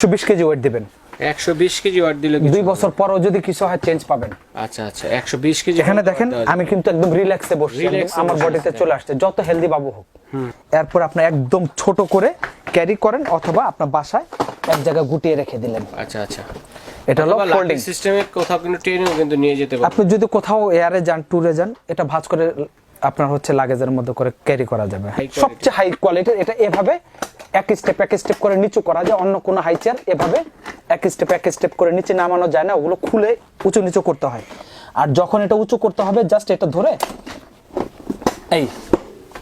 একশো বিশ KG wait দিবেন। একশো বিশ কেজি ওয়াট দিলে দুই বছর পরও যদি কিছু হয় চেঞ্জ পাবেন। আচ্ছা আচ্ছা একশো বিশ কেজি এখানে দেখেন আমি কিন্তু একদম রিল্যাক্সে বসছি আমার বডিতে চলে আসছে। যত হেলদি বাবু হোক। এরপর আপনি একদম ছোট করে ক্যারি করেন অথবা আপনার বাসায় এক জায়গায় গুটিয়ে রেখে দিলেন। আচ্ছা আচ্ছা। এটা হলো ফোল্ডিং সিস্টেমে কোথাও কিন্তু ট্রেনেও কিন্তু নিয়ে যেতে পারবে আপনি যদি কোথাও এয়ারে যান ট্যুরে যান এটা ভাঁজ করে আপনার হচ্ছে লাগেজের মধ্যে করে ক্যারি করা যাবে। সবচেয়ে হাই কোয়ালিটির এটা এভাবে এক স্টেপ এক স্টেপ করে নিচু করা যায় অন্য কোনো হাই চেয়ার এভাবে এক স্টেপ এক স্টেপ করে নিচে নামানো যায় না ওগুলো খুলে উঁচু নিচু করতে হয়। আর যখন এটা উঁচু করতে হবে জাস্ট এটা ধরে এই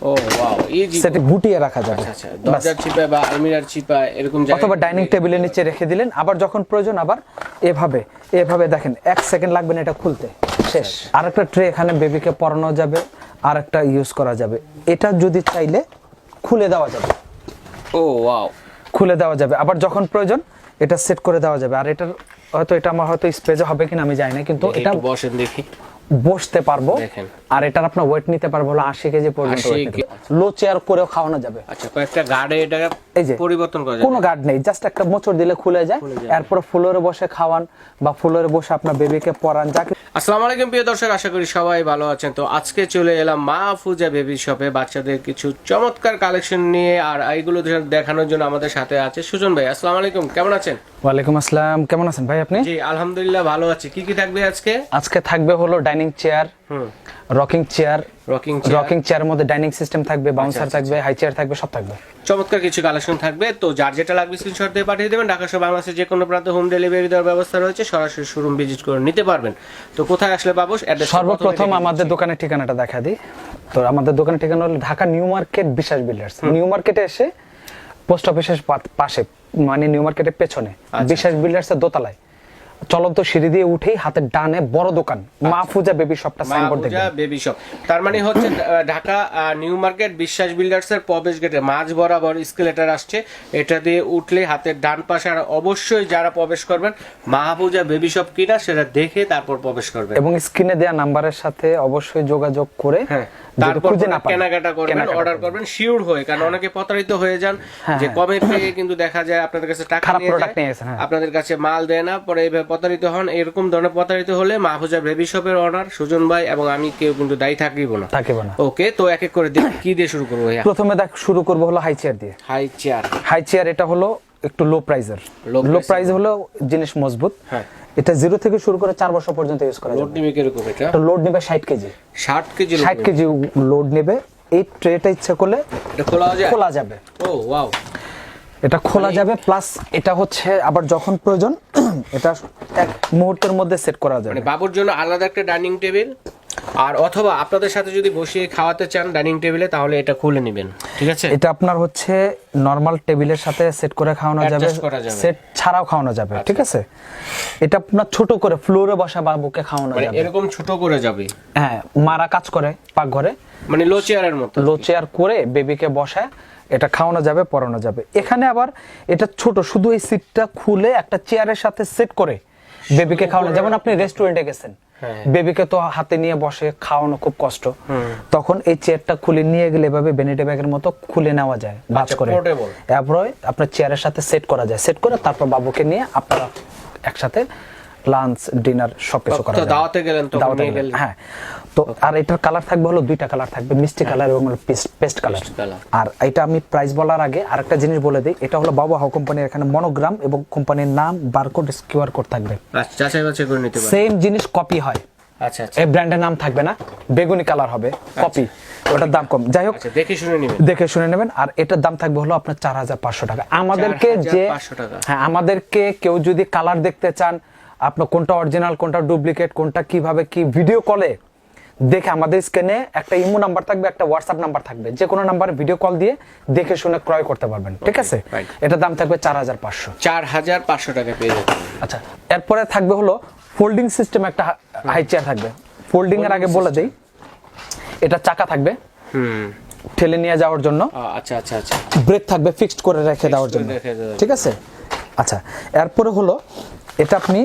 ও ওয়াও সেটা গুটিয়ে রাখা যাবে। আচ্ছা আচ্ছা দরজার চিপায় বা আলমিরার চিপায় এরকম জায়গায় অথবা ডাইনিং টেবিলের নিচে রেখে দিলেন আবার যখন প্রয়োজন আবার এভাবে এভাবে দেখেন এক সেকেন্ড লাগবে না এটা খুলতে। শেষ। আরেকটা ট্রে এখানে বেবিকে পরানো যাবে আর একটা ইউজ করা যাবে। এটা যদি চাইলে খুলে দেওয়া যাবে। ও ওয়াও খুলে দেওয়া যাবে। আবার যখন প্রয়োজন এটা সেট করে দেওয়া যাবে। আর এটার হয়তো এটা আমার হয়তো স্পেজে হবে কিনা আমি জানি না কিন্তু এটা বসে বসেন দেখি। বসতে পারব। আর এটার আপনার ওয়েট নিতে পারব হলো আশি কেজি পর্যন্ত লো চেয়ার করেও খাওয়ানো যাবে। আচ্ছা কয়েকটা গার্ডে এটা এই যে পরিবর্তন করা কোনো গার্ড নেই জাস্ট একটা মোচড় দিলে খুলে যায় এরপর ফ্লোরে বসে খাওয়ান বা ফ্লোরে বসে আপনার বেবিকে পরান যাকে আসসালামু আলাইকুম প্রিয় দর্শক আশা করি সবাই ভালো আছেন। তো আজকে চলে এলাম মা ফুজা বেবি শপে বাচ্চাদের কিছু চমৎকার কালেকশন নিয়ে আর এইগুলো দেখানোর জন্য আমাদের সাথে আছে সুজন ভাই। আসসালামু আলাইকুম কেমন আছেন? ওয়ালাইকুম আসসালাম কেমন আছেন ভাই আপনি? জি আলহামদুলিল্লাহ ভালো আছি। কি কি থাকবে আজকে? আজকে থাকবে হলো ডাইনিং চেয়ার হুম। রকিং চেয়ার রকিং রকিং চেয়ারের মধ্যে ডাইনিং সিস্টেম থাকবে বাউন্সার আচ্ছা, থাকবে হাই চেয়ার থাকবে সব থাকবে। চমৎকার কিছু কালেকশন থাকবে। তো যার যেটা লাগবে স্ক্রিনশট দিয়ে পাঠিয়ে দেবেন। ঢাকা সহ বাংলাদেশের যে কোনো প্রান্তে হোম ডেলিভারি দেওয়ার ব্যবস্থা রয়েছে। সরাসরি শোরুম ভিজিট করে নিতে পারবেন। তো কোথায় আসলে পাবো? অ্যাড্রেস সর্বপ্রথম আমাদের দোকানের ঠিকানাটা দেখা দিই। তো আমাদের দোকানের ঠিকানা হলো Dhaka new market Biswas builders. New মার্কেটে এসে পোস্ট অফিসের পাশে মানে নিউ মার্কেটের পেছনে বিশাস বিল্ডার্স এর দোতলায়। চলন্ত সিঁড়ি দিয়ে উঠেই হাতের ডানে বড় দোকান মাহফুজা বেবি শপটা সাইনবোর্ড দেখবেন। Baby shop. তার মানে হচ্ছে Dhaka new market Biswas builders এর প্রবেশ গেটে মাঝ বরাবর স্কেলেটার আসছে। এটা দিয়ে উঠলে হাতের ডান পাশে আর অবশ্যই যারা প্রবেশ করবেন মাহফুজা বেবি শপ কিনা সেটা দেখে তারপর প্রবেশ করবেন। এবং স্ক্রিনে দেওয়া নাম্বারের সাথে অবশ্যই যোগাযোগ করে হ্যাঁ। তারপর কেনাকাটা করবেন অর্ডার করবেন। শিওর হয়ে কারণ অনেকে প্রতারিত হয়ে যান যে কমে পেয়ে কিন্তু দেখা যায় আপনাদের কাছে টাকা নিয়ে হ্যাঁ। আপনাদের কাছে মাল দেয় না পরে এইভাবে প্রতারিত হন। এরকম ধরনের প্রতারিত হলে মাহফুজা বেবি শপের অনার সুজন ভাই এবং আমি কেউ কিন্তু দায়ী থাকিব না। থাকিব না। ওকে তো এক এক করে দেখি কি দিয়ে শুরু করব প্রথমে দেখ শুরু করব হলো হাই চেয়ার দিয়ে। হাই চেয়ার হাই চেয়ার এটা হলো একটু লো প্রাইজের লো প্রাইস হলো জিনিস মজবুত। হ্যাঁ। এটা জিরো থেকে শুরু করে চার বছর পর্যন্ত ইউজ করা লোড নেবে কীরকম এটা? লোড নেবে ষাট কেজি। ষাট কেজি ষাট কেজি লোড নেবে। এই ট্রেটা ইচ্ছে করলে এটা খোলা যায়? খোলা যাবে। ও ওয়াও এটা খোলা যাবে প্লাস এটা হচ্ছে আবার যখন প্রয়োজন এটা এক মুহূর্তের মধ্যে সেট করা যাবে। মানে বাবুর জন্য আলাদা একটা ডাইনিং টেবিল আর অথবা আপনাদের সাথে যদি বসিয়ে খাওয়াতে চান ডাইনিং টেবিলে তাহলে এটা খুলে নেবেন। ঠিক আছে? এটা আপনার হচ্ছে নর্মাল টেবিলের সাথে সেট করে খাওয়ানো যাবে। সেট ছাড়াও খাওয়ানো যাবে ঠিক আছে? এটা আপনার ছোট করে ফ্লোরে বসা বাবুকে খাওয়ানো মানে যাবে। এরকম ছোট করে যাবে? হ্যাঁ মারা কাজ করে পাকঘরে। মানে লো চেয়ারের মতো? লো চেয়ার করে বেবিকে বসায় এটা খাওয়ানো যাবে পরানো যাবে। এখানে আবার এটা ছোট শুধু এই সিটটা খুলে একটা চেয়ারের সাথে সেট করে বেবিকে খাওয়ানো যেমন আপনি রেস্টুরেন্টে গেছেন হ্যাঁ। বেবিকে তো হাতে নিয়ে বসে খাওয়ানো খুব কষ্ট তখন এই চেয়ারটা খুলে নিয়ে গেলে এভাবে বেনিটে ব্যাগের মতো খুলে নেওয়া যায় বাজ আচ্ছা, করে। তারপরে আপনার চেয়ারের সাথে সেট করা যায় সেট করে তারপর বাবুকে নিয়ে আপনারা একসাথে লাঞ্চ ডিনার সবকিছু করা তো যায়। দাওয়াতে গেলেন তখন দাওয়াতে গেলেন। হ্যাঁ। তো আর এটার কালার থাকবে হলো দুইটা কালার থাকবে মিষ্টি কালার এবং পেস্ট কালার আর এটা আমি প্রাইস বলার আগে আরেকটা জিনিস বলে দিই এটা হলো বাবা হাও কোম্পানির এখানে মনোগ্রাম এবং কোম্পানির নাম বারকোড কিউআর কোড থাকবে। আচ্ছা যাচাই বাছাই করে নিতে পারেন সেম জিনিস কপি হয়। আচ্ছা আচ্ছা। এই ব্র্যান্ডের নাম থাকবে না বেগুনি কালার হবে কপি ওটার দাম কম। যাই হোক আচ্ছা দেখে শুনে নেবেন। দেখে শুনে নেবেন। আর এটার দাম থাকবে হলো আপনার চার হাজার পাঁচশো টাকা। আমাদেরকে যে হ্যাঁ আমাদেরকে কেউ যদি কালার দেখতে চান আপনার কোনটা অরিজিনাল কোনটা ডুপ্লিকেট কোনটা কীভাবে কি ভিডিও কলে দেখে আমাদের স্ক্রিনে একটা ইমো নাম্বার থাকবে একটা হোয়াটসঅ্যাপ নাম্বার থাকবে। যে কোনো নাম্বারে ভিডিও কল দিয়ে দেখে শুনে ক্রয় করতে পারবেন ঠিক আছে. এটার দাম থাকবে চার হাজার পাঁচশো। চার হাজার পাঁচশো টাকা পেয়ে যাবেন। আচ্ছা এরপরে থাকবে হলো ফোল্ডিং সিস্টেম একটা হাই চেয়ার থাকবে। ফোল্ডিং এর আগে বলে দেই এটা চাকা থাকবে। হুম। ঠেলে নিয়ে যাওয়ার জন্য। আচ্ছা আচ্ছা আচ্ছা। ব্রেক থাকবে ফিক্সড করে রেখে দেওয়ার জন্য। ঠিক আছে? আচ্ছা এরপরে হলো এটা আপনি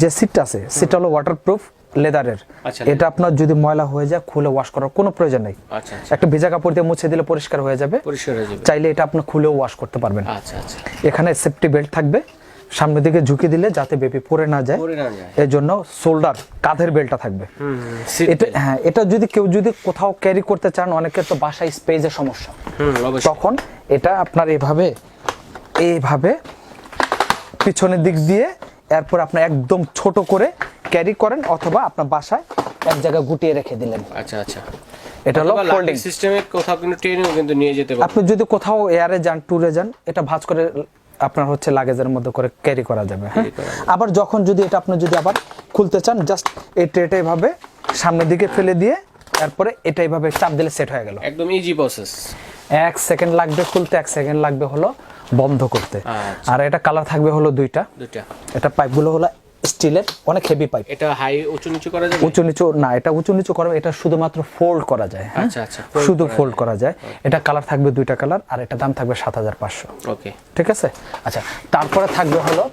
যে সিটটা আছে সেটা হলো ওয়াটারপ্রুফ লেদারের আচ্ছা, এটা আপনার যদি ময়লা হয়ে যায় খুলে ওয়াশ করার কোনো প্রয়োজন নেই। আচ্ছা আচ্ছা। একটা ভেজা কাপড় দিয়ে মুছে দিলে পরিষ্কার হয়ে যাবে। চাইলে এটা আপনি খুলেও ওয়াশ করতে পারবেন। এখানে সেফটি বেল্ট থাকবে। সামনের দিকে ঝুঁকি দিলে যাতে বেবি পড়ে না যায়। পরে না যায়। এর জন্য শোল্ডার কাঁধের বেল্টটা থাকবে। এটা হ্যাঁ এটা যদি কেউ যদি কোথাও ক্যারি করতে চান অনেকের তো বাসায় স্পেসের সমস্যা। তখন এটা আপনার এভাবে এইভাবে পিছনের দিক দিয়ে এরপর আপনি একদম ছোট করে ক্যারি করেন অথবা আপনার বাসায় এক জায়গায় গুটিয়ে রেখে দিলেন। আচ্ছা আচ্ছা। এটা হলো ফোল্ডিং সিস্টেমে কোথাও কিন্তু ট্রেনেও কিন্তু নিয়ে যেতে পারবে আপনি যদি কোথাও এয়ারে যান ট্যুরে যান এটা ভাঁজ করে আপনার হচ্ছে লাগেজের মধ্যে করে ক্যারি করা যাবে হ্যাঁ? আবার যখন যদি এটা আপনি যদি আবার খুলতে চান জাস্ট এই ট্রেটা এভাবে সামনের দিকে ফেলে দিয়ে তারপরে এটা এইভাবে চাপ দিলে সেট হয়ে গেল। একদম ইজি প্রসেস এক সেকেন্ড লাগবে খুলতে এক সেকেন্ড লাগবে হলো বন্ধ করতে। আচ্ছা। আর এটা কালার থাকবে হলো দুইটা। দুইটা। এটা পাইপগুলো হলো স্টিলের অনেক হেভি পাইপ এটা হাই উঁচু নিচু করা যাবে? উঁচু নিচু না এটা উঁচু নিচু করা এটা শুধুমাত্র ফোল্ড করা যায় হ্যাঁ? আচ্ছা আচ্ছা শুধু ফোল্ড করা যায়। এটা কালার থাকবে দুইটা কালার আর এটা দাম থাকবে সাত হাজার পাঁচশো। ওকে ঠিক আছে? আচ্ছা তারপরে থাকবে হলো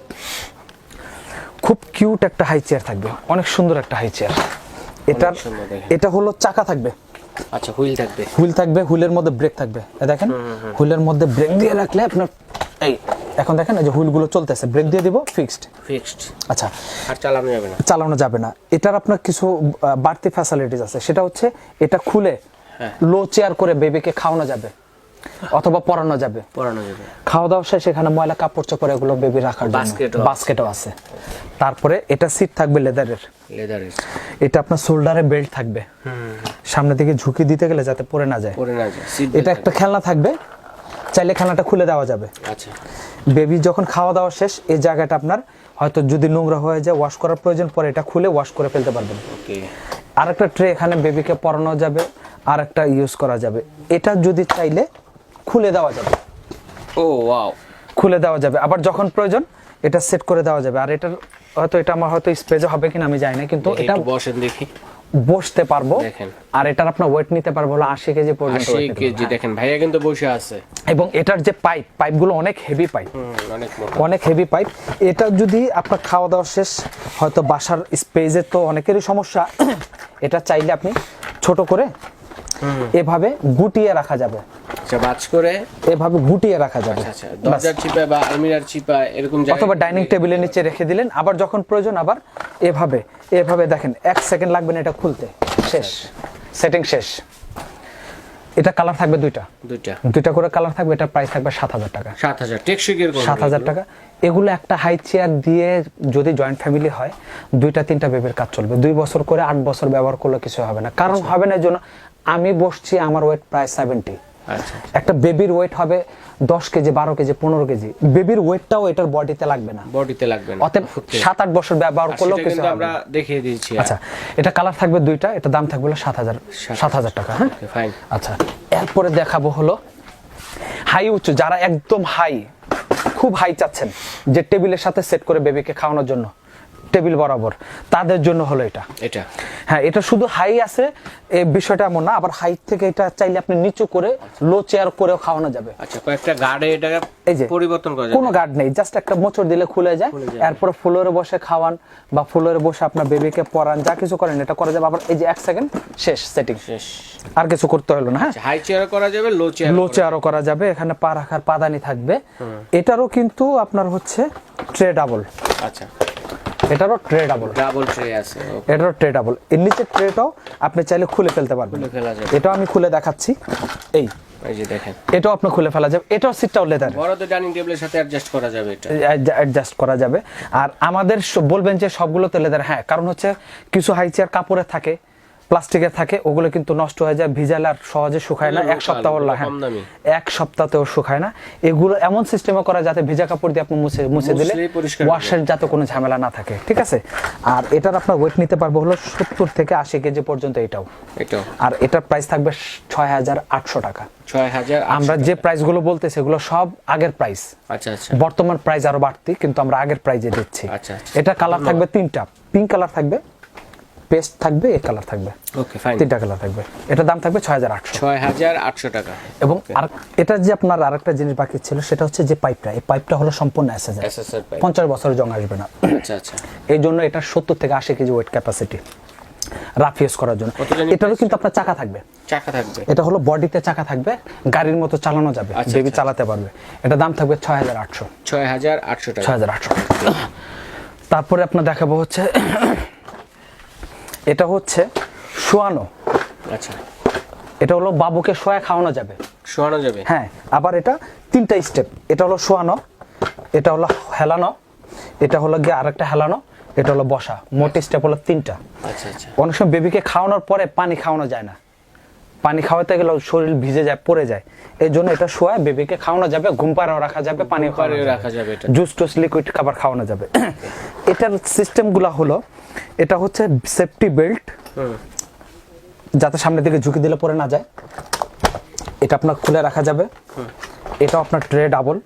খুব কিউট একটা হাই চেয়ার থাকবে অনেক সুন্দর একটা হাই চেয়ার এটার এটা হলো চাকা থাকবে। আচ্ছা হুইল থাকবে। হুইল থাকবে হুইলের মধ্যে ব্রেক থাকবে। দেখেন হুইলের মধ্যে ব্রেক দিয়ে রাখলে আপনার এই এখন দেখেন এই যে হুইলগুলো চলতেছে ব্রেক দিয়ে দিব ফিক্সড। ফিক্সড। আচ্ছা। আর চালানো যাবে না। চালানো যাবে না। এটার আপনার কিছু বাড়তি ফ্যাসিলিটিস আছে। সেটা হচ্ছে এটা খুলে হ্যাঁ। লো চেয়ার করে বেবিকে খাওয়ানো যাবে। অথবা পরানো যাবে। পড়ানো যাবে। খাওয়া দাওয়া শেষ এখানে ময়লা কাপড় চোপড় এগুলো বেবি রাখার জন্য। বাস্কেটও আছে। তারপরে এটা সিট থাকবে লেদারের লেদারের এটা আপনার শোল্ডারে বেল্ট থাকবে। সামনের দিকে ঝুঁকি দিতে গেলে যাতে পড়ে না যায়। পরে না যায়। এটা একটা খেলনা থাকবে। চাইলে খেলনাটা খুলে দেওয়া যাবে। আচ্ছা। বেবি যখন খাওয়া দাওয়া শেষ এই জায়গাটা আপনার হয়তো যদি নোংরা হয়ে যায় ওয়াশ করার প্রয়োজন পরে এটা খুলে ওয়াশ করে ফেলতে পারবেন। ওকে আর একটা ট্রে এখানে বেবিকে পরানো যাবে। আর একটা ইউজ করা যাবে। এটা যদি চাইলে খুলে দেওয়া যাবে। ও ওয়াও। খুলে দেওয়া যাবে। আবার যখন প্রয়োজন এটা সেট করে দেওয়া যাবে। আর এটার হয়তো এটা আমার হয়তো স্পেজে হবে কিনা আমি জানি না কিন্তু এটা বসেন দেখি। বসতে পারব। দেখেন। আর এটার আপনার ওয়েট নিতে পারব হলো আশি কেজি পর্যন্ত আশি কেজি দেখেন ভাইয়া কিন্তু বসে আছে। এবং এটার যে পাইপ পাইপগুলো অনেক হেভি পাইপ অনেক মোটা। অনেক হেভি পাইপ এটা যদি আপনার খাওয়া দাওয়া শেষ হয়তো বাসার স্পেসে তো অনেকেরই সমস্যা। এটা চাইলে আপনি ছোট করে এভাবে গুটিয়ে রাখা যাবে। আচ্ছা বাজ করে? এভাবে গুটিয়ে রাখা যাবে। আচ্ছা দরজার চিপা বা আলমিরার চিপা এরকম অথবা ডাইনিং টেবিলের নিচে রেখে দিলেন। আবার যখন প্রয়োজন আবার এভাবে এভাবে দেখেন এক সেকেন্ড লাগবে না এটা খুলতে। শেষ। সেটিং শেষ। এটা কালার থাকবে দুইটা। দুইটা। দুইটা করে কালার থাকবে এটার প্রাইস থাকবে সাত হাজার টাকা। সাত হাজার টেকসই সাত হাজার টাকা। এগুলো একটা হাই চেয়ার দিয়ে যদি জয়েন্ট ফ্যামিলি হয় দুইটা তিনটা বেবির কাজ চলবে। দুই বছর করে আট বছর ব্যবহার করলে কিছু হবে না। কারণ হবে না জন্য আমি বসছি আমার ওয়েট প্রায় সেভেন্টি আচ্ছা। একটা বেবির ওয়েট হবে দশ কেজি বারো কেজি পনেরো কেজি। বেবির ওয়েটটাও এটার বডিতে লাগবে না। বডিতে লাগবে না। অতএব সাত আট বছর ব্যবহার করলেও কিছু আমরা দেখিয়ে দিয়েছি আচ্ছা এটা কালার থাকবে দুইটা এটা দাম থাকবে হলো সাত হাজার সাত হাজার টাকা হ্যাঁ? আচ্ছা এরপরে দেখাবো হলো হাই উচ্চ যারা একদম হাই খুব হাই চাচ্ছেন যে টেবিলের সাথে সেট করে বেবিকে খাওয়ানোর জন্য। টেবিল বরাবর। তাদের জন্য হলো এটা। এটা। হ্যাঁ এটা শুধু হাই আছে এই বিষয়টা এমন না আবার হাইট থেকে এটা চাইলে আপনি নিচু করে লো চেয়ার করেও খাওয়ানো যাবে। আচ্ছা কয়েকটা গার্ডে এটা এই যে পরিবর্তন করা কোনো গার্ড নেই জাস্ট একটা মোচড় দিলে খুলে যায় এরপর ফ্লোরে বসে খাওয়ান বা ফ্লোরে বসে আপনার বেবিকে পরান যা কিছু করেন এটা করা যাবে। আবার এই যে এক সেকেন্ড শেষ সেটিং শেষ। আর কিছু করতে হলো না হ্যাঁ? হাই চেয়ার করা যাবে লো চেয়ার লো চেয়ারও করা যাবে। এখানে পা রাখার পাদানি থাকবে। এটারও কিন্তু আপনার হচ্ছে ট্রে ডাবল আচ্ছা। এটারও ট্রে ডাবল ডাবল ট্রে আছে এটারও ট্রে ডাবল এর নিচে ট্রেটাও আপনি চাইলে খুলে ফেলতে পারবেন। খুলে ফেলা যাবে। এটাও আমি খুলে দেখাচ্ছি। এই। এই যে দেখেন। এটাও আপনি খুলে ফেলা যাবে। এটাও সিটটাও লেদার বড় তো ডাইনিং টেবিলের সাথে অ্যাডজাস্ট করা যাবে এটা। অ্যাডজাস্ট করা যাবে। আর আমাদের বলবেন যে সবগুলো সবগুলোতে লেদার হ্যাঁ কারণ হচ্ছে কিছু হাই চেয়ার কাপড়ে থাকে। প্লাস্টিকের থাকে ওগুলো কিন্তু নষ্ট হয়ে যায় ভিজালে আর সহজে শুকায় না এক সপ্তাহ দামি। এক সপ্তাহতেও শুকায় না। এগুলো এমন সিস্টেমে করা যাতে ভিজা কাপড় দিয়ে আপনি মুছে মুছে দিলে ওয়াশের যাতে কোনো ঝামেলা না থাকে ঠিক আছে? আর এটার আপনার ওয়েট নিতে পারব হলো সত্তর থেকে আশি কেজি পর্যন্ত এটাও। আর এটার প্রাইস থাকবে ছয় হাজার আটশো টাকা। ছয় হাজার আমরা যে প্রাইসগুলো বলতে সেগুলো সব আগের প্রাইস আচ্ছা আচ্ছা। বর্তমান প্রাইস আরও বাড়তি কিন্তু আমরা আগের প্রাইজে দিচ্ছি। আচ্ছা, আচ্ছা। এটা কালার থাকবে তিনটা। পিঙ্ক কালার থাকবে পেস্ট থাকবে এ কালার থাকবে। ওকে ফাইন তিনটা কালার থাকবে। এটা দাম থাকবে ছয় হাজার আটশো। ছয় হাজার আটশো টাকা। এবং আর এটা যে আপনার আরেকটা জিনিস বাকি ছিল সেটা হচ্ছে যে পাইপটা। এই পাইপটা হলো সম্পূর্ণ এসএস SSR pipe। পঞ্চাশ বছর জং আসবে না। আচ্ছা আচ্ছা। এই জন্য এটা সত্তর থেকে আশি KG weight capacity rough use করার জন্য। এটারও কিন্তু আপনার চাকা থাকবে। চাকা থাকবে। এটা হলো বডিতে চাকা থাকবে। গাড়ির মতো চালানো যাবে। আচ্ছা, বেবি আচ্ছা। চালাতে পারবে। এটা দাম থাকবে ছয় হাজার আটশো। ছয় হাজার আটশো ছয় হাজার আটশো। তারপরে আপনার দেখাবো হচ্ছে এটা হচ্ছে শোয়ানো। আচ্ছা। এটা হলো বাবুকে শোয়া খাওয়ানো যাবে। শোয়ানো যাবে? হ্যাঁ আবার এটা তিনটা স্টেপ এটা হলো শোয়ানো এটা হলো হেলানো এটা হলো গিয়ে আরেকটা হেলানো এটা হলো বসা। মোট স্টেপ হলো তিনটা। আচ্ছা আচ্ছা। অনেক সময় বেবিকে খাওয়ানোর পরে পানি খাওয়ানো যায় না। পানি খাওয়াতে গেলে শরীর ভিজে যায় পড়ে যায়। এই জন্য এটা শোয়া বেবিকে খাওয়ানো যাবে ঘুম পাড়াও রাখা যাবে পানি রাখা যাবে এটা। জুস টুস লিকুইড খাবার খাওয়ানো যাবে। এটার সিস্টেমগুলো হলো এটা হচ্ছে সেফটি বেল্ট যাতে সামনের দিকে ঝুঁকি দিলে পরে না যায়। এটা আপনার খুলে রাখা যাবে। এটা আপনার ট্রে ডাবল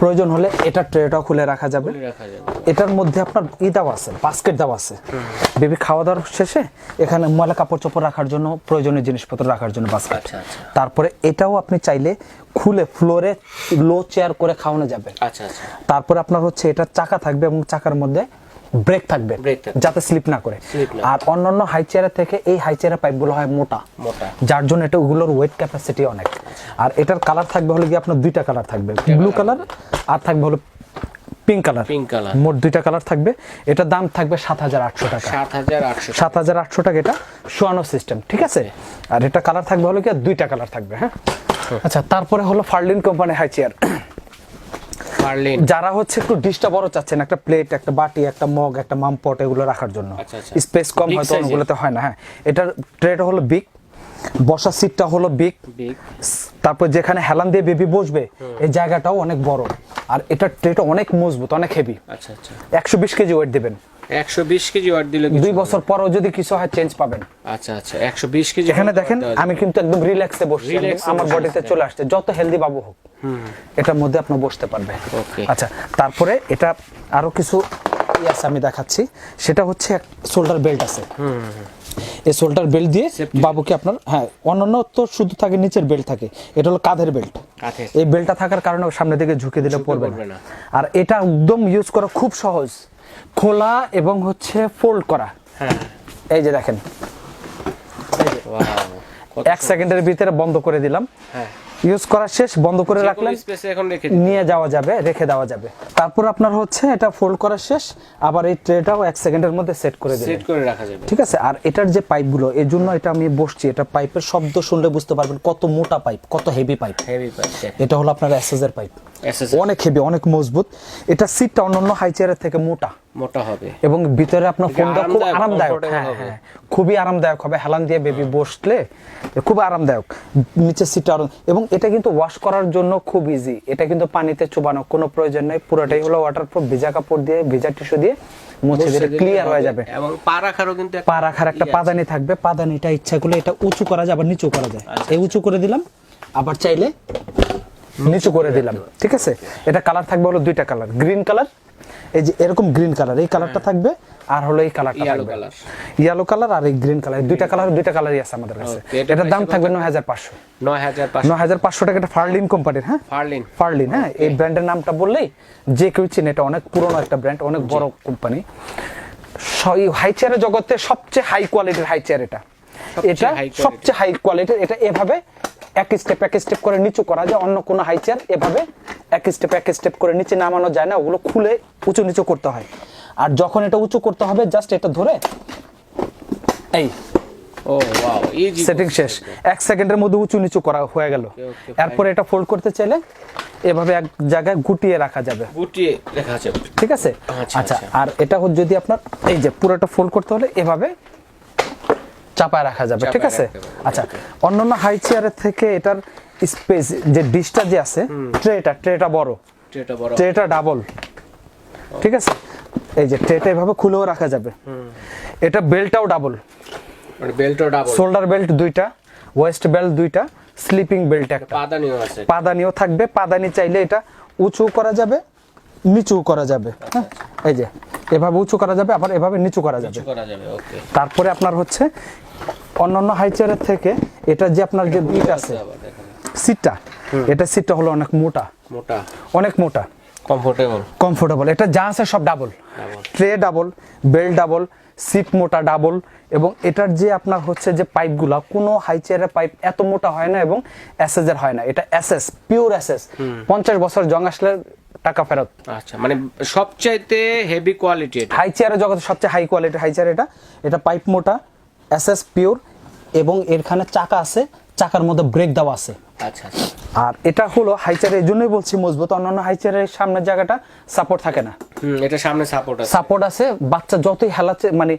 প্রয়োজন হলে এটা ট্রেটাও খুলে রাখা যাবে। এটার মধ্যে আপনার ই দেওয়া আছে বাস্কেট দেওয়া আছে। বেবি খাওয়া দাওয়ার শেষে এখানে ময়লা কাপড় চোপড় রাখার জন্য প্রয়োজনীয় জিনিসপত্র রাখার জন্য বাস্কেট আচ্ছা আচ্ছা। তারপরে এটাও আপনি চাইলে খুলে ফ্লোরে লো চেয়ার করে খাওয়ানো যাবে। আচ্ছা। তারপরে আপনার হচ্ছে এটা চাকা থাকবে এবং চাকার মধ্যে ব্রেক থাকবে যাতে স্লিপ না করে। আর অন্যান্য হাই চেয়ারের থেকে এই হাই চেয়ারের পাইপগুলো হয় মোটা। মোটা। যার জন্য এটা ওগুলোর ওয়েট ক্যাপাসিটি অনেক। আর এটার কালার থাকবে হলো গিয়ে আপনার দুইটা কালার থাকবে। ব্লু কালার আর থাকবে হলো পিঙ্ক কালার পিঙ্ক কালার মোট দুইটা কালার থাকবে। এটার দাম থাকবে সাত হাজার আটশো টাকা। সাত হাজার আটশো সাত হাজার আটশো টাকা এটা শোয়ানো সিস্টেম ঠিক আছে? আর এটা কালার থাকবে হলো কি দুইটা কালার থাকবে হ্যাঁ? আচ্ছা তারপরে হলো ফার্লিন কোম্পানি হাই চেয়ার পারলেন যারা হচ্ছে একটু ডিশটা বড় চাচ্ছেন একটা প্লেট একটা বাটি একটা মগ একটা মামপট এগুলো রাখার জন্য। আচ্ছা, আচ্ছা। স্পেস কম হয়তো ওগুলোতে হয় না হ্যাঁ। এটার ট্রেটা হলো বিগ বসার সিটটা হলো বিগ বিগ তারপর যেখানে হেলান দিয়ে বেবি বসবে এই জায়গাটাও অনেক বড়। আর এটার ট্রেটা অনেক মজবুত অনেক হেভি আচ্ছা আচ্ছা। একশো বিশ কেজি ওয়েট দেবেন। একশো বিশ কেজি ওয়াট দিলে দুই বছর পরও যদি কিছু হয় চেঞ্জ পাবেন। আচ্ছা আচ্ছা একশো বিশ কেজি এখানে দেখেন আমি কিন্তু একদম রিল্যাক্সে বসছি আমার বডিতে চলে আসছে যত হেলদি বাবু হোক। এটার মধ্যে আপনি বসতে পারবে Okay. আচ্ছা তারপরে এটা আরও কিছু আছে আমি দেখাচ্ছি সেটা হচ্ছে শোল্ডার বেল্ট আছে। এই শোল্ডার বেল্ট দিয়ে বাবুকে আপনার হ্যাঁ অন্যান্য তো শুধু থাকে নিচের বেল্ট থাকে। এটা হলো কাঁধের বেল্ট এই বেল্টটা থাকার কারণে সামনের দিকে ঝুঁকে দিলে পড়বে না। আর এটা একদম ইউজ করা খুব সহজ। খোলা এবং হচ্ছে ফোল্ড করা। হ্যাঁ। এই যে দেখেন। এক সেকেন্ডের ভিতরে বন্ধ করে দিলাম। হ্যাঁ। ইউজ করা শেষ বন্ধ করে রাখলেন। নিয়ে যাওয়া যাবে রেখে দেওয়া যাবে। তারপর আপনার হচ্ছে এটা ফোল্ড করা শেষ আবার এই ট্রেটাও এক সেকেন্ডের মধ্যে সেট করে দিলেন। সেট করে রাখা যাবে। ঠিক আছে? আর এটার যে পাইপগুলো এর জন্য এটা আমি বসছি। এটা পাইপের শব্দ শুনলে বুঝতে পারবেন কত মোটা পাইপ কত হেভি পাইপ হেভি পাইপ এটা হলো আপনার এসএসের পাইপ এসএস অনেক হেভি অনেক মজবুত। এটা সিটটা অন্যান্য হাই চেয়ারের থেকে মোটা। মোটা হবে। এবং ভিতরে আপনার ফোনটা খুব আরামদায়ক, হ্যাঁ হ্যাঁ। খুবই আরামদায়ক হবে। হেলান দিয়ে বেবি বসলে খুব আরামদায়ক। নিচে সিট আরাম এবং এটা কিন্তু ওয়াশ করার জন্য খুব ইজি এটা কিন্তু পানিতে চুবানো কোনো প্রয়োজন নেই। পুরোটাই হলো ওয়াটার ওয়াটারপ্রুফ ভিজা কাপড় দিয়ে ভিজা টিস্যু দিয়ে মুছে দিলে ক্লিয়ার হয়ে যাবে। এবং পা রাখারও কিন্তু পা রাখার একটা পাদানি থাকবে। পাদানিটা ইচ্ছা করলে এটা উঁচু করা যায় আবার নিচু করা যায়। আচ্ছা, এই উঁচু করে দিলাম। আবার চাইলে নিচু করে দিলাম। ঠিক আছে? এটা কালার থাকবে হলো দুইটা কালার গ্রিন কালার এই যে এরকম গ্রিন কালার এই কালারটা থাকবে আর হলো এই কালারটা থাকবে। color। ইয়েলো কালার আর এই গ্রিন কালার দুইটা কালার দুইটা কালারই আছে আমাদের কাছে। এটার দাম থাকবে নয় হাজার পাঁচশো। নয় হাজার পাঁচশো। নয় হাজার পাঁচশো টাকা এটা ফার্লিন কোম্পানির হ্যাঁ? ফার্লিন ফার্লিন হ্যাঁ? এই ব্র্যান্ডের নামটা বললেই যে কেউ চিনে এটা অনেক পুরনো একটা ব্র্যান্ড অনেক বড় কোম্পানি হাই চেয়ারের জগতে সবচেয়ে হাই কোয়ালিটির হাই চেয়ার এটা। এটা সবচেয়ে হাই কোয়ালিটির এটা এভাবে এক স্টেপ এক স্টেপ করে নিচু করা যায় অন্য কোনো হাই চেয়ার এভাবে এক স্টেপ এক স্টেপ করে নিচে নামানো যায় না ওগুলো খুলে উঁচু নিচু করতে হয়। আর যখন এটা উঁচু করতে হবে জাস্ট এটা ধরে এই ও ওয়াও ইজি সেটিং শেষ। এক সেকেন্ডের মধ্যে উঁচু নিচু করা হয়ে গেল। এরপরে এটা ফোল্ড করতে চাইলে এভাবে এক জায়গায় গুটিয়ে রাখা যাবে। গুটিয়ে রাখা যাবে। ঠিক আছে? আচ্ছা, আচ্ছা আচ্ছা। আর এটা হচ্ছে যদি আপনার এই যে পুরোটা ফোল্ড করতে হলে এভাবে চাপায় রাখা যাবে ঠিক আছে? আচ্ছা অন্যান্য হাই চেয়ারের থেকে এটার স্পেস যে ডিশটা যে আছে ট্রেটা ট্রেটা বড়। এটা বড়। ট্রেটা ডাবল ঠিক আছে? এই যে ট্রেটা এভাবে খুলেও রাখা যাবে। এটা বেল্টটাও ডাবল মানে বেল্টও ডাবল শোল্ডার বেল্ট দুইটা ওয়েস্ট বেল্ট দুইটা স্লিপিং বেল্ট একটা। পাদানিও আছে। পাদানিও থাকবে পাদানি চাইলে এটা উঁচু করা যাবে নিচু করা যাবে। হ্যাঁ? এই যে এভাবে উঁচু করা যাবে আবার এভাবে নিচু করা যাবে। কিছু করা যাবে ওকে তারপরে আপনার হচ্ছে অন্যান্য হাই চেয়ারের থেকে এটা যে আপনার যে ইট আছে সিটটা এটা সিটটা হলো অনেক মোটা। মোটা। অনেক মোটা। কমফোর্টেবল কমফোর্টেবল এটা যা আছে সব double tray double belt double seat মোটা ডাবল এবং এটার যে আপনার হচ্ছে যে পাইপগুলা কোনো হাই চেয়ারের পাইপ এত মোটা হয় না এবং এসএস এর হয় না। এটা এসএস পিওর এসএস পঞ্চাশ বছর জং আসলে টাকা ফেরত। আচ্ছা মানে সবচাইতে হেভি কোয়ালিটি হাই চেয়ারের জগতে সবচেয়ে হাই কোয়ালিটি হাই চেয়ার এটা। এটা পাইপ মোটা এসএস পিওর এবং এরখানে চাকা আছে চাকার মধ্যে ব্রেক দেওয়া আছে। আচ্ছা আচ্ছা। আর এটা হলো হাইচারের এই জন্যই বলছি মজবুত অন্যান্য হাইচারের সামনের জায়গাটা সাপোর্ট থাকে না। এটা সামনে সাপোর্ট আছে। সাপোর্ট আছে বাচ্চা যতই মানে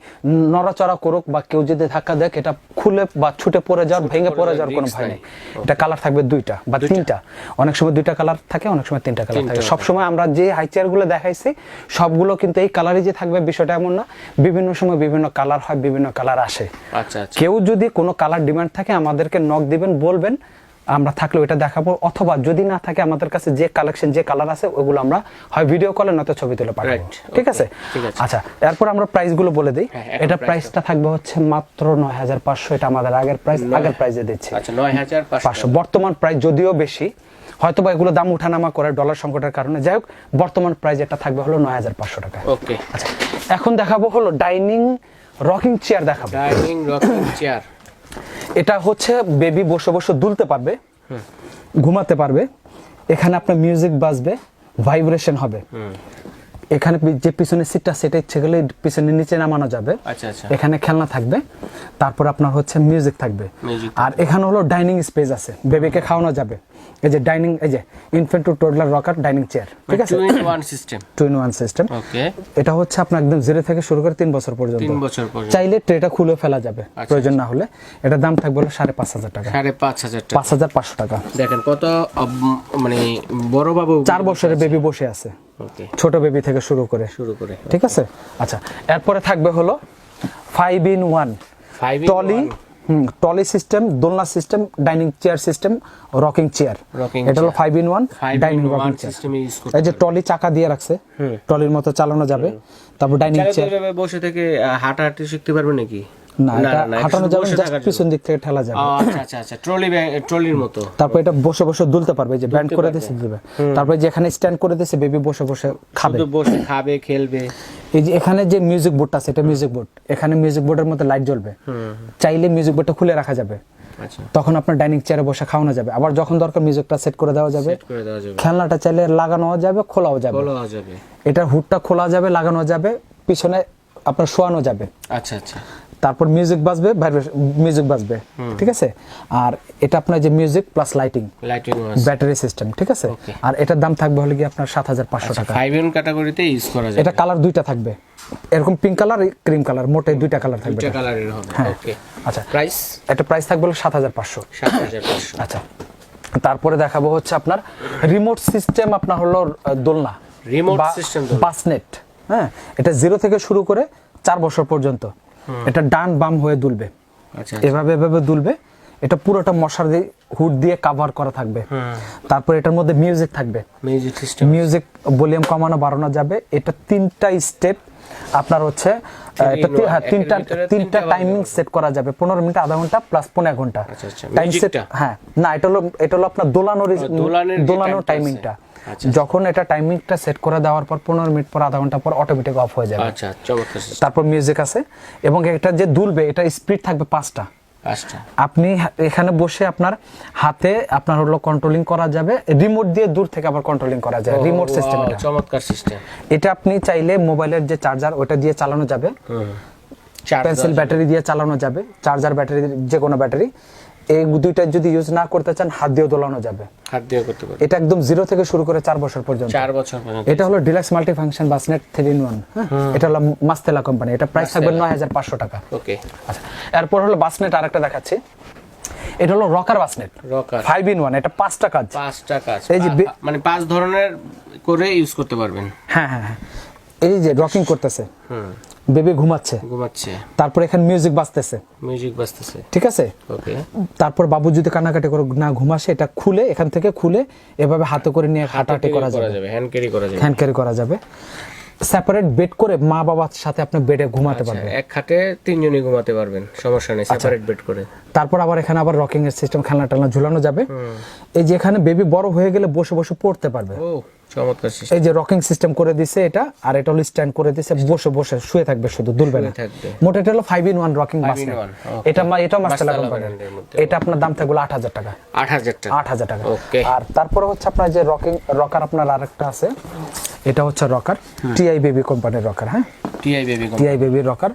নড়াচড়া করুক বা কেউ যদি ধাক্কা দেয় এটা খুলে বা ছুটে পড়ে যাওয়ার ভেঙে পড়ে যাওয়ার কোনো ভয় নেই। এটা কালার থাকবে দুইটা বা তিনটা। অনেক সময় দুইটা কালার থাকে অনেক সময় তিনটা কালার থাকে। সব সময় আমরা যে হাই চেয়ারগুলো দেখাইছি সবগুলো কিন্তু এই কালারই যে থাকবে বিষয়টা এমন না। বিভিন্ন সময় বিভিন্ন কালার হয় বিভিন্ন কালার আসে। আচ্ছা আচ্ছা। কেউ যদি কোনো কালার ডিমান্ড থাকে আমাদেরকে নক দিবেন বলবেন আমরা থাকলে ওটা দেখাবো অথবা যদি না থাকে আমাদের কাছে যে কালেকশন যে কালার আছে ওগুলো আমরা হয় ভিডিও কলে নয়তো ছবি তুলে পাঠাবো। ঠিক আছে? আচ্ছা এরপর আমরা প্রাইসগুলো বলে দিই। হ্যাঁ, এটা প্রাইসটা থাকবে হচ্ছে মাত্র নয় হাজার পাঁচশো এটা আমাদের আগের প্রাইস আগের প্রাইসে দিচ্ছি। আচ্ছা নয় হাজার পাঁচশো। পাঁচশো। বর্তমান প্রাইস যদিও বেশি হয়তো বা এগুলো দাম উঠানামা করে ডলার সংকটের কারণে। যাই হোক বর্তমান প্রাইস এটা থাকবে হলো নয় হাজার পাঁচশো টাকা। ওকে আচ্ছা এখন দেখাবো হলো ডাইনিং রকিং চেয়ার দেখাবো। ডাইনিং রকিং চেয়ার এটা হচ্ছে বেবি বসে বসে দুলতে পারবে, ঘুমাতে পারবে, এখানে আপনার মিউজিক বাজবে ভাইব্রেশন হবে। এখানে যে পিছনের সিটটা সেটা ইচ্ছে গেলে পিছনে নিচে নামানো যাবে। আচ্ছা আচ্ছা। এখানে খেলনা থাকবে। তারপর আপনার হচ্ছে মিউজিক থাকবে। আর এখানে হলো ডাইনিং স্পেস আছে। বেবিকে খাওয়ানো যাবে। এই যে ডাইনিং এই যে infant to toddler rocker dining chair ঠিক আছে? Two in one system two in one system okay এটা হচ্ছে আপনার একদম জিরো থেকে শুরু করে তিন বছর পর্যন্ত। তিন বছর পর্যন্ত। চাইলে ট্রেটা খুলে ফেলা যাবে। আচ্ছা, প্রয়োজন না হলে। এটার দাম থাকবে হলো সাড়ে পাঁচ হাজার টাকা। সাড়ে পাঁচ হাজার টাকা। পাঁচ হাজার পাঁচশো টাকা। দেখেন কত মানে বড় বাবু চার বছরের বেবি বসে আছে। ছোট বেবি থেকে শুরু করে। শুরু করে ঠিক আছে? আচ্ছা এরপরে থাকবে হলো five in one trolley trolley system দোলনা system dining chair system rocking chair এটা হলো five in one dining rocking chair এই যে টলি চাকা দিয়ে রাখছে টলির মতো চালানো যাবে। তারপর ডাইনিং চেয়ার বসে থেকে হাঁটাহাঁটি শিখতে পারবে নাকি? না এটা হাঁটানো যাবে জাস্ট পিছন দিক থেকে ঠেলা যাবে। আচ্ছা আচ্ছা আচ্ছা ট্রলি ট্রলির মতো। তারপর এটা বসে বসে দুলতে পারবে যে ব্যান্ড করে দিয়েছে দিবে তারপর যেখানে স্ট্যান্ড করে দিয়েছে বেবি বসে বসে খাবে। বসে খাবে খেলবে। এই যে এখানে যে মিউজিক বোর্ডটা আছে এটা মিউজিক বোর্ড এখানে মিউজিক বোর্ডের মধ্যে লাইট জ্বলবে। চাইলে মিউজিক বোর্ডটা খুলে রাখা যাবে। তখন আপনার ডাইনিং চেয়ারে বসে খাওয়ানো যাবে। আবার যখন দরকার মিউজিকটা সেট করে দেওয়া যাবে খেলনাটা চাইলে লাগানো যাবে খোলাও যাবে। এটার হুডটা খোলা যাবে লাগানো যাবে পিছনে আপনার শোয়ানো যাবে। আচ্ছা আচ্ছা। তারপর মিউজিক বাজবে মিউজিক বাজবে ঠিক আছে? আর এটা আপনার যে music plus lighting lighting battery system ঠিক আছে? আর এটার দাম থাকবে হলে কি আপনার সাত হাজার পাঁচশো টাকা। ফাইভ এন ক্যাটাগরিতে ইউজ করা যায় এটা কালার দুইটা থাকবে। এরকম পিঙ্ক কালার ক্রিম কালার মোটে দুইটা কালার থাকবে দুইটা। কালারের হবে হ্যাঁ। ওকে আচ্ছা। প্রাইস এটা প্রাইস থাকবে হলো সাত হাজার পাঁচশো। সাত হাজার পাঁচশো। আচ্ছা। তারপরে দেখাবো হচ্ছে আপনার রিমোট সিস্টেম আপনার হলো দোলনা। System দোলনা। বাসনেট হ্যাঁ? এটা জিরো থেকে শুরু করে চার বছর পর্যন্ত। এটা ডান বাম হয়ে দুলবে। আচ্ছা এভাবে এভাবে দুলবে। এটা পুরোটা মশার দিয়ে হুড দিয়ে কাভার করা থাকবে। তারপর এটার মধ্যে মিউজিক থাকবে। মিউজিক সিস্টেম মিউজিক ভলিউম কমানো বাড়ানো যাবে। এটা তিনটা স্টেপ আপনার হচ্ছে হ্যাঁ, তিনটা টাইমিং সেট করা যাবে। পনেরো মিনিট আধা ঘণ্টা প্লাস পনেরো ঘণ্টা। আচ্ছা, আচ্ছা, টাইম সেট হ্যাঁ। না এটা হলো এটা হলো আপনার দোলানোর দোলানোর টাইমটা আচ্ছা, যখন এটা টাইমিংটা সেট করে দেওয়ার পর পনেরো মিনিট পর আধা ঘণ্টা পর অটোমেটিক অফ হয়ে যাবে। তারপর মিউজিক আছে। এবং এটা যে দুলবে এটা স্পিড থাকবে পাঁচটা। আপনি এখানে বসে আপনার হাতে আপনার হলো কন্ট্রোলিং করা যাবে। রিমোট দিয়ে দূর থেকে আবার কন্ট্রোলিং করা যায়। রিমোট সিস্টেম এটা। চমৎকার সিস্টেম এটা আপনি চাইলে মোবাইলের যে চার্জার ওটা দিয়ে চালানো যাবে। পেন্সিল ব্যাটারি দিয়ে চালানো যাবে। চার্জার ব্যাটারি যে কোনো ব্যাটারি এই দুইটা যদি ইউজ না করতে চান হাত দিয়ে দোলানো যাবে। হাত দিয়ে করতে পারবে এটা একদম জিরো থেকে শুরু করে চার বছর পর্যন্ত। চার বছর পর্যন্ত। এটা হলো deluxe multi function bassinet three in one এটা হলো মাস্তেলা কোম্পানি এটা প্রাইস থাকবে নয় হাজার পাঁচশো টাকা। ওকে আচ্ছা এরপর হলো বাসনেট আরেকটা দেখাচ্ছি। এটা হলো rocker bassinet rocker five in one এটা পাঁচটা কাজ। পাঁচটা কাজ। এই যে মানে পাঁচ ধরনের করে ইউজ করতে পারবেন। হ্যাঁ হ্যাঁ হ্যাঁ। এই যে রকিং করতেছে। হুম। বেবি ঘুমাচ্ছে। ঘুমাচ্ছে। তারপর এখানে মিউজিক বাজতেছে। মিউজিক বাজতেছে। ঠিক আছে? ওকে তারপর বাবু যদি কান্নাকাটি করে না ঘুমাসে এটা খুলে এখান থেকে খুলে এভাবে হাতে করে নিয়ে হাঁটাহাঁটি করা যাবে। হ্যান্ড ক্যারি করা যাবে। হ্যান্ড ক্যারি করা যাবে। সেপারেট বেড করে মা বাবার সাথে আপনি বেডে ঘুমাতে আচ্ছা, পারবেন। এক খাটে তিনজনই ঘুমাতে পারবেন সমস্যা নেই আচ্ছা। সেপারেট বেড করে। তারপর আবার এখানে আবার রকিং এর সিস্টেম খেলনা টেলনা ঝুলানো যাবে। এই যে এখানে বেবি বড় হয়ে গেলে বসে বসে পড়তে পারবে। ও। চমৎকার। এই যে রকিং সিস্টেম করে দিছে এটা আর এটা হলো স্ট্যান্ড করে দিছে বসে বসে শুয়ে থাকবে শুধু দুলবে না। মোট এটা হলো ফাইভ ইন ওয়ান রকিং বাস 5 in 1, okay. এটা এটাও মাস্টার মধ্যে। এটা আপনার দাম থাকবে আট হাজার টাকা। আট হাজার টাকা। আট হাজার টাকা। Okay. আর তারপরে হচ্ছে আপনার যে রকিং রকার আপনার আরেকটা আছে। এটা হচ্ছে রকার টিআই বেবি কোম্পানির রকার হ্যাঁ? টিআই বেবি টিআই বেবির রকার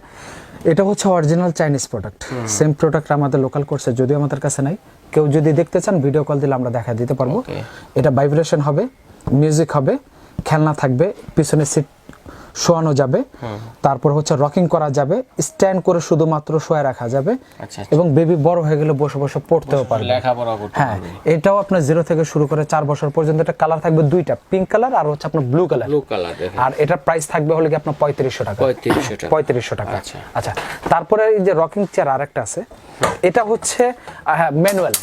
এটা হচ্ছে original Chinese product same product আমাদের লোকাল কোর্সে যদিও আমাদের কাছে নাই। কেউ যদি দেখতে চান ভিডিও কল দিলে আমরা দেখা দিতে পারব। এটা ভাইব্রেশন হবে। মিউজিক হবে খেলনা থাকবে পিছনে সিট শোয়ানো যাবে তারপর হচ্ছে রকিং করা যাবে স্ট্যান্ড করে শুধুমাত্র শোয়া রাখা যাবে আচ্ছা, এবং বেবি বড় হয়ে গেলে বসে বসে পড়তেও পারবে। হ্যাঁ এটাও আপনার জিরো থেকে শুরু করে চার বছর পর্যন্ত এটা কালার থাকবে দুইটা পিঙ্ক কালার আর হচ্ছে আপনার ব্লু কালার ব্লু কালার আর এটার প্রাইস থাকবে হলে কি আপনার পঁয়ত্রিশশো টাকা। পঁয়ত্রিশশো টাকা। আচ্ছা। আচ্ছা তারপরে এই যে রকিং চেয়ার আরেকটা আছে এটা হচ্ছে হ্যাঁ ম্যানুয়াল।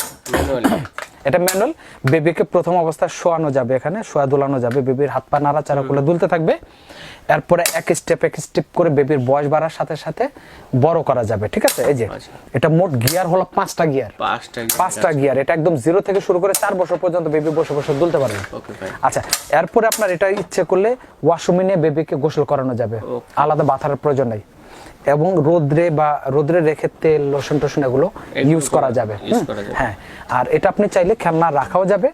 এটা ম্যানুয়াল বেবিকে প্রথম অবস্থায় শোয়ানো যাবে এখানে শোয়া দোলানো যাবে বেবির হাত পা নাড়াচাড়া করে দুলতে থাকবে। এরপরে এক স্টেপ এক স্টেপ করে বেবির বয়স বাড়ার সাথে সাথে বড় করা যাবে ঠিক আছে? এই যে আচ্ছা। এটা মোট গিয়ার হলো পাঁচটা গিয়ার পাঁচটা গিয়ার এটা একদম জিরো থেকে শুরু করে চার বছর পর্যন্ত বেবি বসে বসে দুলতে পারবে। আচ্ছা এরপরে আপনার এটা ইচ্ছে করলে ওয়াশরুমে নিয়ে বেবিকে গোসল করানো যাবে। আলাদা বাথার প্রয়োজন নেই। এবং রোদ্রে বা রোদ্রে রেখে তেল লোশন টোশন এগুলো ইউজ করা যাবে। হ্যাঁ আর এটা আপনি চাইলে খেলনা রাখাও যাবে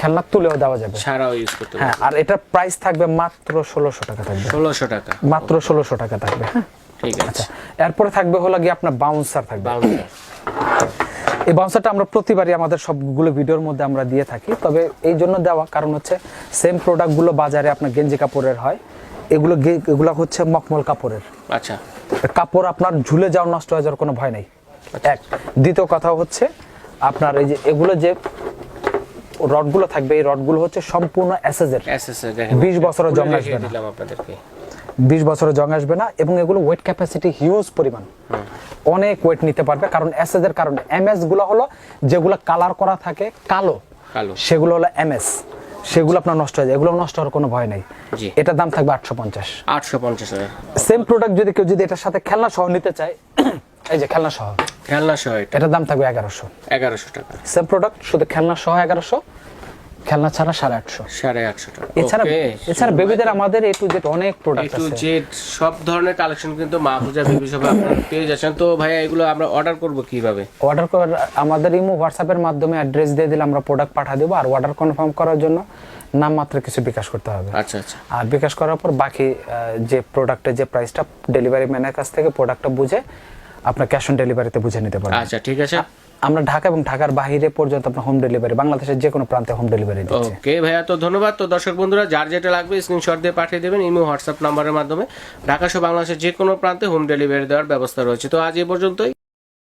খেলনা তুলেও দেওয়া যাবে। ছাড়াও ইউজ করতে হ্যাঁ আর এটার প্রাইস থাকবে মাত্র ষোলোশো টাকা থাকবে। ষোলোশো টাকা। মাত্র ষোলোশো টাকা থাকবে হ্যাঁ? ঠিক আছে। আচ্ছা এরপরে থাকবে হলো গিয়ে আপনার বাউন্সার থাকবে। এই বাউন্সারটা আমরা প্রতিবারই আমাদের সবগুলো ভিডিওর মধ্যে আমরা দিয়ে থাকি তবে এই জন্য দেওয়া কারণ হচ্ছে সেম প্রোডাক্টগুলো বাজারে আপনার গেঞ্জি কাপড়ের হয় এগুলো এগুলো হচ্ছে মখমল কাপড়ের। আচ্ছা। কাপড় আপনার ঝুলে যাওয়ার নষ্ট হয়ে যাওয়ার কোনো ভয় নেই। এক। দ্বিতীয় কথা হচ্ছে আপনার এই যে এগুলো যে রডগুলো থাকবে এই রডগুলো হচ্ছে সম্পূর্ণ দেখেন 20 বছরের জং আসবে না। বিশ বছরের জং আসবে না এবং এগুলো ওয়েট ক্যাপাসিটি হিউজ পরিমাণ। অনেক ওয়েট নিতে পারবে কারণ এসএসএর কারণে। এমএসগুলো হলো যেগুলো কালার করা থাকে কালো কালো। সেগুলো হলো এমএস সেগুলো আপনার নষ্ট হয়ে যায়। এগুলো নষ্ট হওয়ার কোনো ভয় নেই। এটার দাম থাকবে আটশো পঞ্চাশ। আটশো পঞ্চাশ সেম প্রোডাক্ট যদি কেউ যদি এটার সাথে খেলনা সহ নিতে চায় এই যে খেলনা সহ। খেলনা সহ এটার দাম থাকবে এগারোশো। এগারোশো টাকা। সেম প্রোডাক্ট শুধু খেলনা সহ এগারোশো। খেলনা ছাড়া সাড়ে আটশো। সাড়ে আটশো টাকা। এছাড়া এছাড়া বেবিদের আমাদের এ টু জেড অনেক প্রোডাক্ট আছে। জেড সব ধরনের কালেকশন কিন্তু মাহফুজা বেবি শপে আপনারা পেয়ে যাচ্ছেন। তো ভাইয়া এগুলো আমরা অর্ডার করব কীভাবে? অর্ডার করার আমাদের ইমো হোয়াটসঅ্যাপের মাধ্যমে অ্যাড্রেস দিয়ে দিলে আমরা প্রোডাক্ট পাঠিয়ে দেবো। আর অর্ডার কনফার্ম করার জন্য নাম মাত্র কিছু বিকাশ করতে হবে। আচ্ছা আচ্ছা। আর বিকাশ করার পর বাকি যে প্রোডাক্টের যে প্রাইসটা ডেলিভারি ম্যানের কাছ থেকে প্রোডাক্টটা বুঝে আপনার ক্যাশ অন ডেলিভারিতে বুঝে নিতে পারবেন। আচ্ছা ঠিক আছে। আমরা ঢাকা এবং ঢাকার বাইরে পর্যন্ত আপনার হোম ডেলিভারি বাংলাদেশের যে কোনো প্রান্তে হোম ডেলিভারি দিচ্ছি। ওকে ভাইয়া, তো ধন্যবাদ। তো দর্শক বন্ধুরা, যার যেটা লাগবে স্ক্রিনশট দিয়ে পাঠিয়ে দেবেন, ইমো, হোয়াটসঅ্যাপ নম্বরের মাধ্যমে। ঢাকা সহ বাংলাদেশের যে কোনো প্রান্তে হোম ডেলিভারি দেওয়ার ব্যবস্থা রয়েছে। তো আজ এ পর্যন্তই।